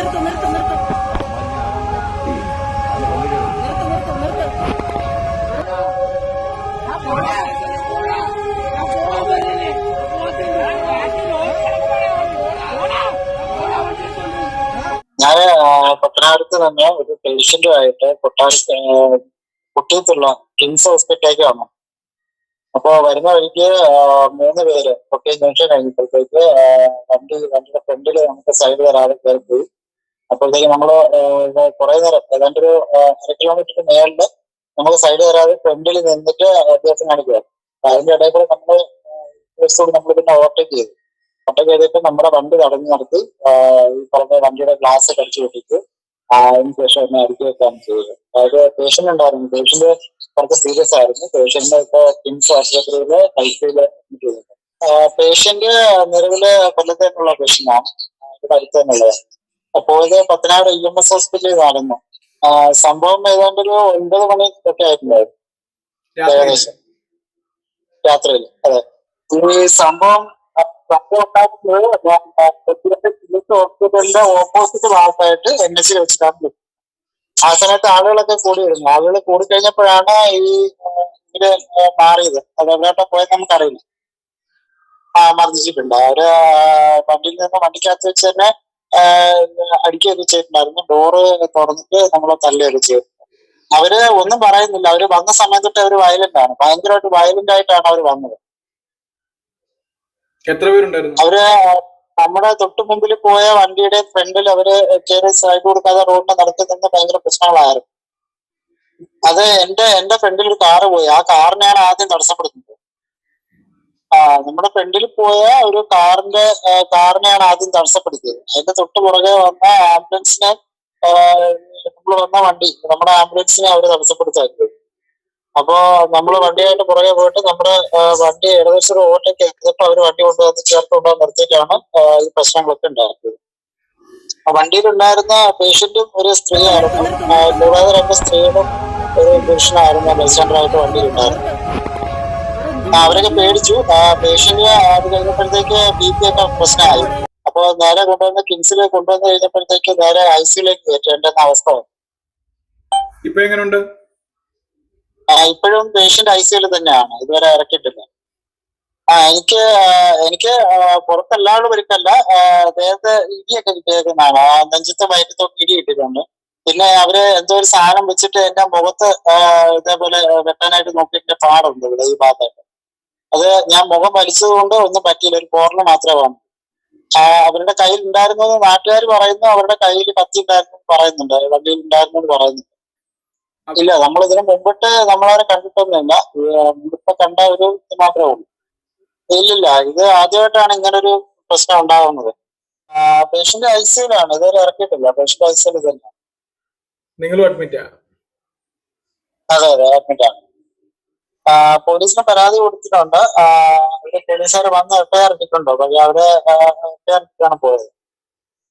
നിർത്ത് നിർത്ത് നിർത്ത്. ഞാൻ പത്തനാപുരത്ത് തന്നെ ഒരു പേഷ്യന്റുമായിട്ട് കൊട്ടാരത്ത് കുട്ടിയത്തുള്ള കിംസ് ഹോസ്പിറ്റലിലേക്ക് വന്നു. അപ്പോ വരുന്ന വഴിക്ക് മൂന്ന് പേര് കൊട്ടിയം ജംഗ്ഷൻ കഴിഞ്ഞപ്പോഴത്തേക്ക് വണ്ടി വണ്ടിയുടെ ഫ്രണ്ടിൽ നമുക്ക് സൈഡ് വരാതെ കയറി പോയി. അപ്പോഴത്തേക്ക് നമ്മൾ കുറെ നേരം ഏതാണ്ട് ഒരു അര കിലോമീറ്റർ മേളിൽ നമുക്ക് സൈഡ് വരാതെ ഫ്രണ്ടിൽ നിന്നിട്ട് അഭ്യാസം കാണിക്കുക അതിന്റെ ഇടയിൽ കൂടെ നമ്മൾ നമ്മൾ പിന്നെ ഓവർടേക്ക് ചെയ്തു. ഓവർടേക്ക് ചെയ്തിട്ട് നമ്മുടെ വണ്ടി തടഞ്ഞു നിർത്തി ഈ പറഞ്ഞ വണ്ടിയുടെ ഗ്ലാസ് ഒക്കെ അടിച്ചു പൊട്ടിച്ച് ആ, അതിന് ശേഷം എന്നെ അടുക്കി വെക്കാൻ ചെയ്തത് അതായത് പേഷ്യന്റ് ഉണ്ടായിരുന്നു. പേഷ്യന്റ് കുറച്ച് സീരിയസ് ആയിരുന്നു. പേഷ്യന്റ് ഇപ്പൊ കിംസ് ആശുപത്രിയിൽ ഐസിയിൽ പേഷ്യന്റ് നിലവിൽ കൊല്ലത്തേക്കുള്ള പേഷ്യന്റ് ആണ്. ഇവിടെ അടുത്ത് തന്നെയുള്ളത് അപ്പോൾ ഇത് പത്തനാട് ഇ എം എസ് ഹോസ്പിറ്റലിൽ നടന്നു സംഭവം ഏതാണ്ട് ഒരു ഒൻപത് മണി ഒക്കെ ആയിട്ടുണ്ടായിരുന്നു ഏകദേശം. രാത്രിയിൽ അതെ. ഈ സംഭവം ഹോസ്പിറ്റലിന്റെ ഓപ്പോസിറ്റ് ഭാഗത്തായിട്ട് എൻ എച്ച് വെച്ചിട്ടാണ്. നിൽക്കുന്നത്. ആ സമയത്ത് ആളുകളൊക്കെ കൂടി വരുന്നു ആളുകൾ കൂടി കഴിഞ്ഞപ്പോഴാണ് ഈ ഇവർ മാറിയത്. അത് എവിടെയോട്ട് പോയത് നമുക്കറിയില്ല. ആ മർദ്ദിച്ചിട്ടുണ്ട്. അവർ വണ്ടിയിൽ നിന്ന് വണ്ടിക്കകത്ത് വെച്ച് തന്നെ അടിക്കുകയൊക്കെ ചെയ്തിട്ടുണ്ടായിരുന്നു. ഡോറ് തുറന്നിട്ട് നമ്മളെ തല്ലുകയൊക്കെ ചെയ്തു. അവർ ഒന്നും പറയുന്നില്ല. അവർ വന്ന സമയം തൊട്ട് അവർ വയലന്റ് ആണ്. ഭയങ്കരമായിട്ട് വയലന്റ് ആയിട്ടാണ് അവർ വന്നത്. എത്ര പേരുണ്ടായിരുന്നു? അവർ നമ്മുടെ തൊട്ട് മുമ്പിൽ പോയ വണ്ടിയുടെ ഫ്രണ്ടിൽ അവർ കയറി സൈഡ് കൊടുക്കാതെ റോഡിന്റെ നിന്ന് ഭയങ്കര പ്രശ്നങ്ങളായിരുന്നു. അത് എന്റെ എന്റെ ഫ്രണ്ടിൽ ഒരു കാറ് പോയി. ആ കാറിനെയാണ് ആദ്യം തടസ്സപ്പെടുത്തുന്നത്. ആ നമ്മുടെ ഫ്രണ്ടിൽ പോയ ഒരു കാറിന്റെ കാറിനെയാണ് ആദ്യം തടസ്സപ്പെടുത്തിയത്. അതിന്റെ തൊട്ട് പുറകെ വന്ന ആംബുലൻസിനെ നമ്മൾ വന്ന വണ്ടി നമ്മുടെ ആംബുലൻസിനെ അവർ തടസ്സപ്പെടുത്തായിരുന്നു. അപ്പോ നമ്മൾ വണ്ടിയായിട്ട് പുറകെ പോയിട്ട് നമ്മുടെ വണ്ടി ഏകദേശം ഒരു ഓവർടേക്ക് എത്തിയപ്പോ അവർ വണ്ടി കൊണ്ടുവന്ന് ചേർത്ത് കൊണ്ടുവന്ന് നിർത്തിയിട്ടാണ് ഈ പ്രശ്നങ്ങളൊക്കെ ഉണ്ടായത് ആ വണ്ടിയിലുണ്ടായിരുന്ന പേഷ്യന്റും ഒരു സ്ത്രീയായിരുന്നു. കൂടാതെ രണ്ട് സ്ത്രീകളും ഒരു പുരുഷനായിരുന്നു ബസ്റ്റാൻഡറായിട്ട് വണ്ടിയിലുണ്ടായിരുന്നു ആ, അവരൊക്കെ പേടിച്ചു. പേഷ്യന്റ് അത് കഴിഞ്ഞപ്പോഴത്തേക്ക് ബി പി ഒക്കെ പ്രശ്നമായി. അപ്പൊ നേരെ കൊണ്ടുവന്ന് കിംസിൽ കൊണ്ടുവന്ന് കഴിഞ്ഞപ്പോഴത്തേക്ക് നേരെ ഐ സിയിലേക്ക് കയറ്റേണ്ടുന്ന അവസ്ഥ ഇപ്പൊ എങ്ങനെയുണ്ട് ഇപ്പോഴും പേഷ്യന്റ് ഐ സിയിൽ തന്നെയാണ്. ഇതുവരെ ഇറക്കിയിട്ടില്ല. ആ എനിക്ക് എനിക്ക് പുറത്തെല്ലാവരും പരിക്കല്ല ആ, ദേഹത്ത് ഇടിയൊക്കെ കിട്ടിയേക്കുന്നതാണ്. ആ, നെഞ്ചത്തെ വയറ്റത്തൊക്കെ ഇടി കിട്ടിയിട്ടുണ്ട്. പിന്നെ അവർ എന്തോ ഒരു സാധനം വെച്ചിട്ട് എന്റെ മുഖത്ത് ഇതേപോലെ വെട്ടാനായിട്ട് നോക്കിയിട്ട് പാടുണ്ട് ഇവിടെ ഈ ഭാഗത്തായിട്ട്. അത് ഞാൻ മുഖം വലിച്ചത് കൊണ്ട് ഒന്നും പറ്റിയില്ല. ഒരു പോറിന് മാത്രമേ വന്നു ആ, അവരുടെ കയ്യിൽ ഉണ്ടായിരുന്നത് നാട്ടുകാർ പറയുന്നു. അവരുടെ കയ്യിൽ കത്തി ഉണ്ടായിരുന്നു പറയുന്നുണ്ട്. വണ്ടിയിൽ ഉണ്ടായിരുന്നു എന്ന് പറയുന്നു. ഇല്ല നമ്മൾ ഇതിനു മുമ്പിട്ട് നമ്മളവരെ കണ്ടിട്ടൊന്നുമില്ല. ഇപ്പൊ കണ്ട ഒരു ഇത് മാത്രമേ ഉള്ളൂ. ഇല്ലില്ല ഇത് ആദ്യമായിട്ടാണ് ഒരു പ്രശ്നം ഉണ്ടാകുന്നത്. പേഷ്യന്റ് ഐ സിയിലാണ് ഇതുവരെ ഇറക്കിയിട്ടില്ല. പേഷ്യന്റ് ഐ സിയിൽ തന്നെ നിങ്ങളും അഡ്മിറ്റ് അതെ അതെ അഡ്മിറ്റ് ആണ്. പോലീസിന് പരാതി കൊടുത്തിട്ടുണ്ട്. അവർ പോലീസുകാർ വന്ന് എഫ്ഐആർ ഇട്ടിട്ടുണ്ടോ? പക്ഷെ അവർ എഫ്ഐആർ ഇട്ടാണ് പോയത്?